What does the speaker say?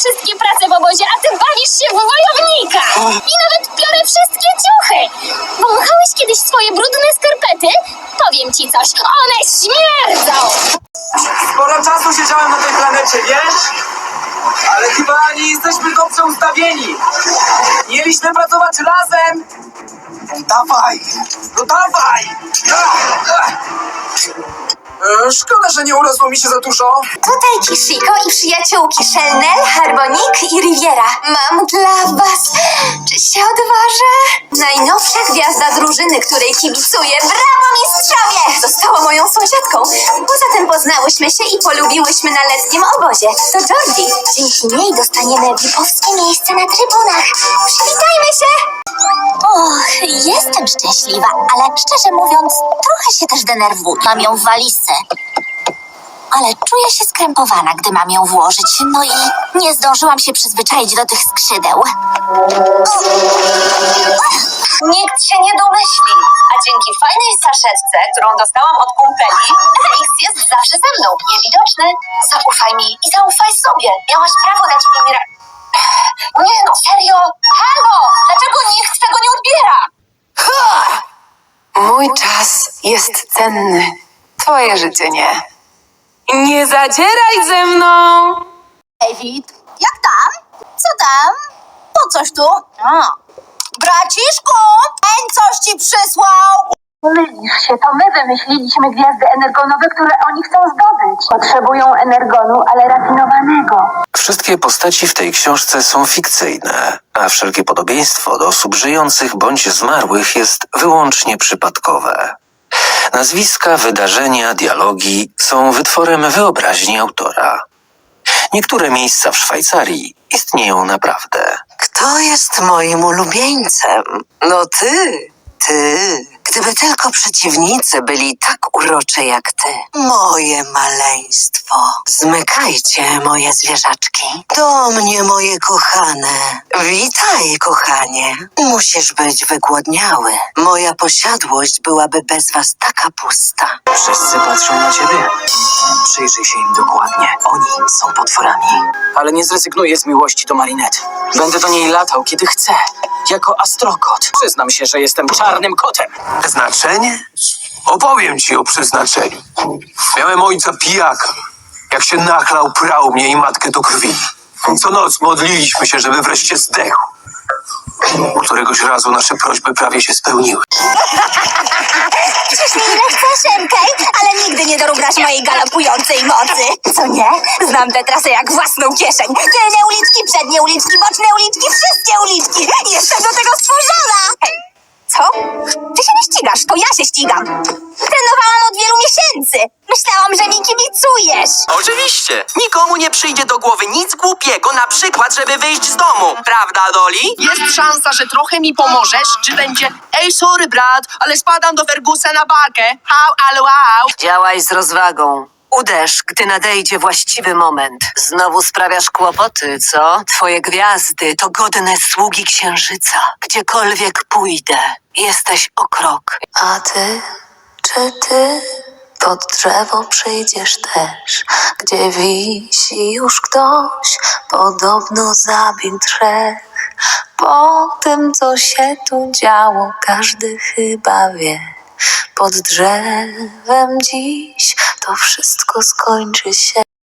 wszystkie prace w obozie, a ty bawisz się w wojownika! I nawet biorę wszystkie ciuchy! Wąchałeś kiedyś swoje brudne skarpety? Powiem ci coś, one śmierdzą! Sporo czasu siedziałem na tej planecie, wiesz? Ale chyba nie jesteśmy dobrze ustawieni. Mieliśmy pracować razem. Dawaj! No dawaj! E, Szkoda, że nie urosło mi się za dużo. Tutaj Kishiko i przyjaciółki Chanel, Harmonique i Riviera. Mam dla was... Czy się odważę? Najnowsza gwiazda drużyny, której kibicuję. Brawo, mistrzowie! Została moją sąsiadką. Poza tym poznałyśmy się i polubiłyśmy na letnim obozie. To Jordi. Dzięki niej dostaniemy vipowskie miejsce na trybunach. Przywitajmy się! Och, jestem szczęśliwa, ale szczerze mówiąc, trochę się też denerwuję. Mam ją w walizce. Ale czuję się skrępowana, gdy mam ją włożyć, no i nie zdążyłam się przyzwyczaić do tych skrzydeł. Nikt się nie domyśli, a dzięki fajnej saszetce, którą dostałam od kumpeli, Felix jest zawsze ze mną, niewidoczny. Zaufaj mi i zaufaj sobie. Miałaś prawo dać mi ra... Mój czas jest cenny. Twoje życie nie. Nie zadzieraj ze mną! David, jak tam? Co tam? Po coś tu? A. Braciszku, ten coś ci przysłał. Mylisz się, to my wymyśliliśmy gwiazdy energonowe, które oni chcą zdobyć. Potrzebują energonu, ale rafinowanego. Wszystkie postaci w tej książce są fikcyjne, a wszelkie podobieństwo do osób żyjących bądź zmarłych jest wyłącznie przypadkowe. Nazwiska, wydarzenia, dialogi są wytworem wyobraźni autora. Niektóre miejsca w Szwajcarii istnieją naprawdę. Kto jest moim ulubieńcem? No ty, ty. Gdyby tylko przeciwnicy byli tak urocze jak ty. Moje maleństwo. Zmykajcie, moje zwierzaczki. Do mnie, moje kochane. Witaj, kochanie. Musisz być wygłodniały. Moja posiadłość byłaby bez was taka pusta. Wszyscy patrzą na ciebie. Przyjrzyj się im dokładnie. Oni są potworami. Ale nie zrezygnuję z miłości do Marinette. Będę do niej latał, kiedy chcę. Jako astrokot. Przyznam się, że jestem czarnym kotem. Przeznaczenie? Opowiem ci o przeznaczeniu. Miałem ojca pijaka. Jak się nachlał, prał mnie i matkę do krwi. Co noc modliliśmy się, żeby wreszcie zdechł. Któregoś razu nasze prośby prawie się spełniły. Ciśnij ile chcesz, MK, ale nigdy nie dorównasz mojej galopującej mocy. Co nie? Znam tę trasę jak własną kieszeń. Tylne uliczki, przednie uliczki, boczne uliczki, wszystkie uliczki. Jestem do tego stworzona. Hej, co? Ty się nie ścigasz, to ja się ścigam. Kibicujesz. Oczywiście! Nikomu nie przyjdzie do głowy nic głupiego, na przykład, żeby wyjść z domu. Prawda, Doli? Jest szansa, że trochę mi pomożesz, czy będzie Ej, sorry brat, ale spadam do Fergusa na barkę. How, ale wow. Działaj z rozwagą. Uderz, gdy nadejdzie właściwy moment. Znowu sprawiasz kłopoty, co? Twoje gwiazdy to godne sługi księżyca. Gdziekolwiek pójdę, jesteś o krok. A ty? Czy ty? Pod drzewo przyjdziesz też, gdzie wisi już ktoś, podobno zabił trzech. Po tym, co się tu działo, każdy chyba wie. Pod drzewem dziś to wszystko skończy się.